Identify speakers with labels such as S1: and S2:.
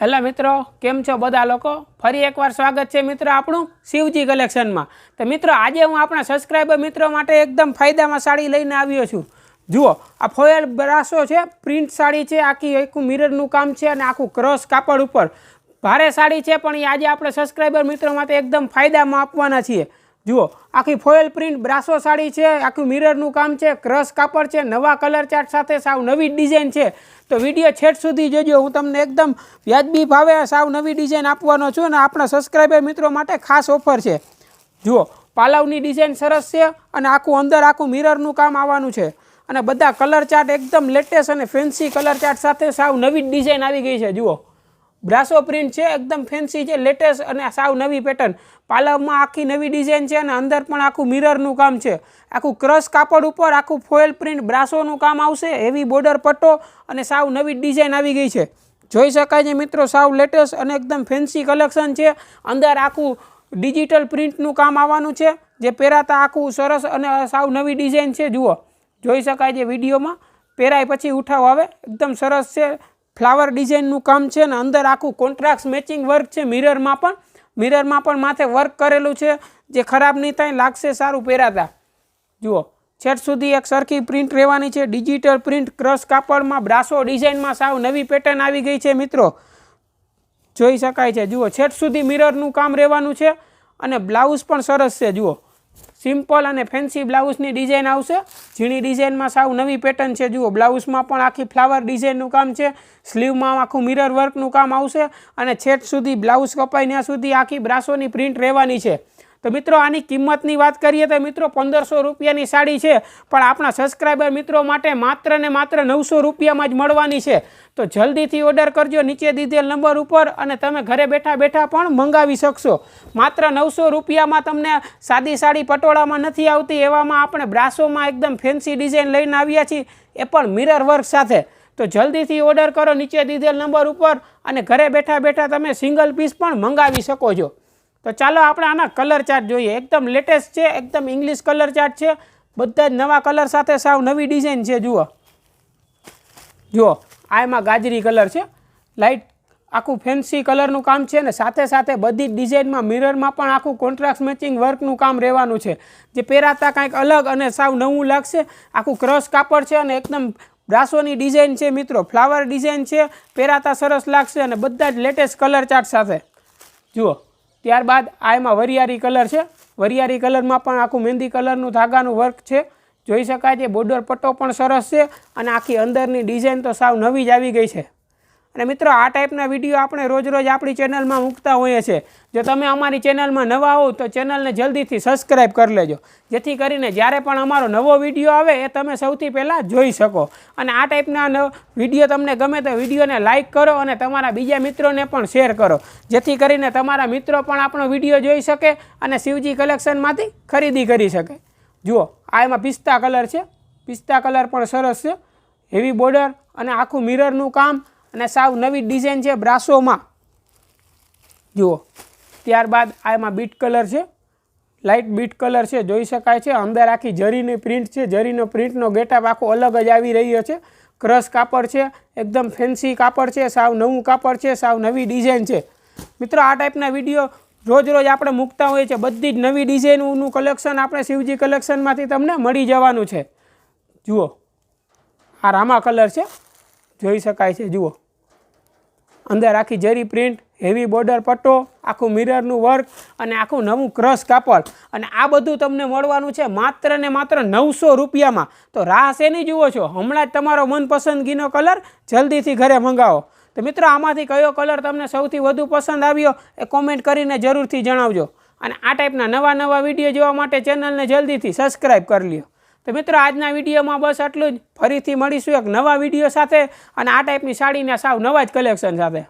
S1: Hello મિત્રો, કેમ છો બધા લોકો? ફરી એકવાર સ્વાગત છે મિત્રો આપણું શિવજી કલેક્શનમાં. તો મિત્રો, આજે હું આપણા સબસ્ક્રાઈબર મિત્રો માટે એકદમ ફાયદામાં સાડી લઈને આવ્યો છું. જુઓ, આ ફોયલ બ્રાસો છે પ્રિન્ટ સાડી છે, આખી આખું મિરરનું કામ છે અને આખું ક્રોસ કાપડ ઉપર. ભારે સાડી છે, પણ એ આજે આપણે સબસ્ક્રાઈબર મિત્રો માટે એકદમ ફાયદામાં આપવાના છીએ. જુઓ, આખી ફોયલ પ્રિન્ટ બ્રાસો સાડી છે, આખું મિરરનું કામ છે, ક્રશ કાપડ છે, નવા કલર ચાર્ટ સાથે સાવ નવી ડિઝાઇન છે. તો વીડિયો છેટ સુધી જોજો, હું તમને એકદમ વ્યાજબી ભાવે સાવ નવી ડિઝાઇન આપવાનો છું અને આપણા સબસ્ક્રાઈબર મિત્રો માટે ખાસ ઓફર છે. જુઓ, પાલવની ડિઝાઇન સરસ છે અને આખું અંદર આખું મિરરનું કામ આવવાનું છે. અને બધા કલર ચાર્ટ એકદમ લેટેસ્ટ અને ફેન્સી કલર ચાર્ટ સાથે સાવ નવી ડિઝાઇન આવી ગઈ છે, જુઓ. બ્રાસો પ્રિન્ટ છે, એકદમ ફેન્સી છે લેટેસ્ટ અને સાવ નવી પેટર્ન પાલવમાં આખી નવી ડિઝાઇન છે અને અંદર પણ આખું મિરરનું કામ છે. આખું ક્રશ કાપડ ઉપર આખું ફોઇલ પ્રિન્ટ બ્રાસોનું કામ આવશે હેવી બોર્ડર પટ્ટો અને સાવ નવી ડિઝાઇન આવી ગઈ છે. જોઈ શકાય છે મિત્રો, સાવ લેટેસ્ટ અને એકદમ ફેન્સી કલેક્શન છે. અંદર આખું ડિજિટલ પ્રિન્ટનું કામ આવવાનું છે, જે પહેરાતા આખું સરસ અને સાવ નવી ડિઝાઇન છે. જુઓ, જોઈ શકાય છે વિડીયોમાં. પહેરાય પછી ઉઠાવ આવે, એકદમ સરસ છે. ફ્લાવર ડિઝાઇનનું કામ છે ને અંદર આખું કોન્ટ્રાક્ટ મેચિંગ વર્ક છે મિરરમાં પણ. મિરરમાં પણ માથે વર્ક કરેલું છે. જે ખરાબ નહીં થાય લાગશે સારું પહેરાતા. જુઓ, છેટ સુધી એક સરખી પ્રિન્ટ રહેવાની છે. ડિજિટલ પ્રિન્ટ ક્રશ કાપડમાં, બ્રાસો ડિઝાઇનમાં સાવ નવી પેટર્ન આવી ગઈ છે મિત્રો. જોઈ શકાય છે. જુઓ, છેટ સુધી મિરરનું કામ રહેવાનું છે અને બ્લાઉઝ પણ સરસ છે. જુઓ સિમ્પલ અને ફેન્સી બ્લાઉઝની ડિઝાઇન આવશે. ઝીણી ડિઝાઇનમાં સાવ નવી પેટર્ન છે. જુઓ, બ્લાઉઝમાં પણ આખી ફ્લાવર ડિઝાઇનનું કામ છે. સ્લીવમાં આખું મિરર વર્કનું કામ આવશે અને છેટ સુધી બ્લાઉઝ કપાય ત્યાં સુધી આખી બ્રાસોની પ્રિન્ટ રહેવાની છે. તો મિત્રો, આની કિંમતની વાત કરીએ તો મિત્રો, પંદરસો રૂપિયાની સાડી છે, પણ આપણા સબસ્ક્રાઈબર મિત્રો માટે માત્ર ને માત્ર નવસો રૂપિયામાં જ મળવાની છે. તો જલ્દીથી ઓર્ડર કરજો, નીચે દીધેલ નંબર ઉપર અને તમે ઘરે બેઠા બેઠા પણ મંગાવી શકશો. માત્ર નવસો રૂપિયામાં તમને સાદી સાડી પટોળામાં નથી આવતી, એવામાં આપણે બ્રાસોમાં એકદમ ફેન્સી ડિઝાઇન લઈને આવ્યા છીએ, એ પણ મિરર વર્ક સાથે. તો જલ્દીથી ઓર્ડર કરો, નીચે દીધેલ નંબર ઉપર અને ઘરે બેઠા બેઠા તમે સિંગલ પીસ પણ મંગાવી શકો છો. તો ચાલો આપણે આના કલર ચાર્ટ જોઈએ. એકદમ લેટેસ્ટ છે, એકદમ ઇંગ્લિશ કલર ચાર્ટ છે. બધા જ નવા કલર સાથે સાવ નવી ડિઝાઇન છે, જુઓ. જુઓ, આ એમાં ગાજરી કલર છે. લાઇટ આખું ફેન્સી કલરનું કામ છે ને સાથે સાથે બધી જ ડિઝાઇનમાં મિરરમાં પણ આખું કોન્ટ્રાક્ટ મેચિંગ વર્કનું કામ રહેવાનું છે. જે પહેરાતા કાંઈક અલગ અને સાવ નવું લાગશે. આખું ક્રશ કાપડ છે અને એકદમ બ્રાસોની ડિઝાઇન છે મિત્રો. ફ્લાવર ડિઝાઇન છે, પહેરાતા સરસ લાગશે અને બધા જ લેટેસ્ટ કલર ચાર્ટ સાથે. જુઓ. ત્યારબાદ આ એમાં વરિયાળી કલર છે. વરિયાળી કલરમાં પણ આખું મહેંદી કલરનું ધાગાનું વર્ક છે. જોઈ શકાય છે બોર્ડર પટ્ટો પણ સરસ છે અને આખી અંદરની ડિઝાઇન તો સાવ નવી જ આવી ગઈ છે. અને મિત્રો, આ ટાઈપના વીડિયો આપણે રોજ રોજ આપણી ચેનલમાં મૂકતા હોઈએ છીએ. જો તમે અમારી ચેનલમાં નવા હોવ, તો ચેનલને જલ્દીથી સબસ્ક્રાઈબ કરી લેજો. જેથી કરીને જ્યારે પણ અમારો નવો વીડિયો આવે, એ તમે સૌથી પહેલાં જોઈ શકો. અને આ ટાઈપના વીડિયો તમને ગમે તો વિડીયોને લાઇક કરો અને તમારા બીજા મિત્રોને પણ શેર કરો. જેથી કરીને તમારા મિત્રો પણ આપણો વીડિયો જોઈ શકે અને શિવજી કલેક્શનમાંથી ખરીદી કરી શકે. જુઓ, આ એમાં પિસ્તા કલર છે. પિસ્તા કલર પણ સરસ છે. હેવી બોર્ડર અને આખું મિરરનું કામ અને સાવ નવી ડિઝાઇન છે બ્રાસોમાં. જુઓ, ત્યારબાદ આ એમાં બીટ કલર છે. લાઇટ બીટ કલર છે, જોઈ શકાય છે. અંદર આખી જરીની પ્રિન્ટ છે. જરીનો પ્રિન્ટનો ગેટઅપ આખો અલગ જ આવી રહ્યો છે. ક્રશ કાપડ છે, એકદમ ફેન્સી કાપડ છે, સાવ નવું કાપડ છે, સાવ નવી ડિઝાઇન છે. મિત્રો, આ ટાઈપના વીડિયો રોજ રોજ આપણે મૂકતા હોઈએ છીએ. બધી જ નવી ડિઝાઇનનું કલેક્શન આપણે શિવજી કલેક્શનમાંથી તમને મળી જવાનું છે. જુઓ, આ રામા કલર છે. જોઈ શકાય છે. જુઓ. અંદર આખી જરી પ્રિન્ટ હેવી બોર્ડર પટ્ટો, આખું મિરરનું વર્ક અને આખું નવું ક્રશ કાપડ અને આ બધું તમને મળવાનું છે માત્ર ને માત્ર નવસો રૂપિયામાં. તો રાહ શેની જુઓ છો? હમણાં જ તમારો મનપસંદગીનો કલર જલ્દીથી ઘરે મંગાવો. તો મિત્રો, આમાંથી કયો કલર તમને સૌથી વધુ પસંદ આવ્યો એ કોમેન્ટ કરીને જરૂરથી જણાવજો. અને આ ટાઈપના નવા નવા વીડિયો જોવા માટે ચેનલને જલ્દીથી સબસ્ક્રાઈબ કરી લ્યો. તો મિત્રો, આજના વિડીયોમાં બસ આટલું જ. ફરીથી મળીશું એક નવા વીડિયો સાથે. અને આ ટાઈપની સાડીના સાવ નવા જ કલેક્શન સાથે.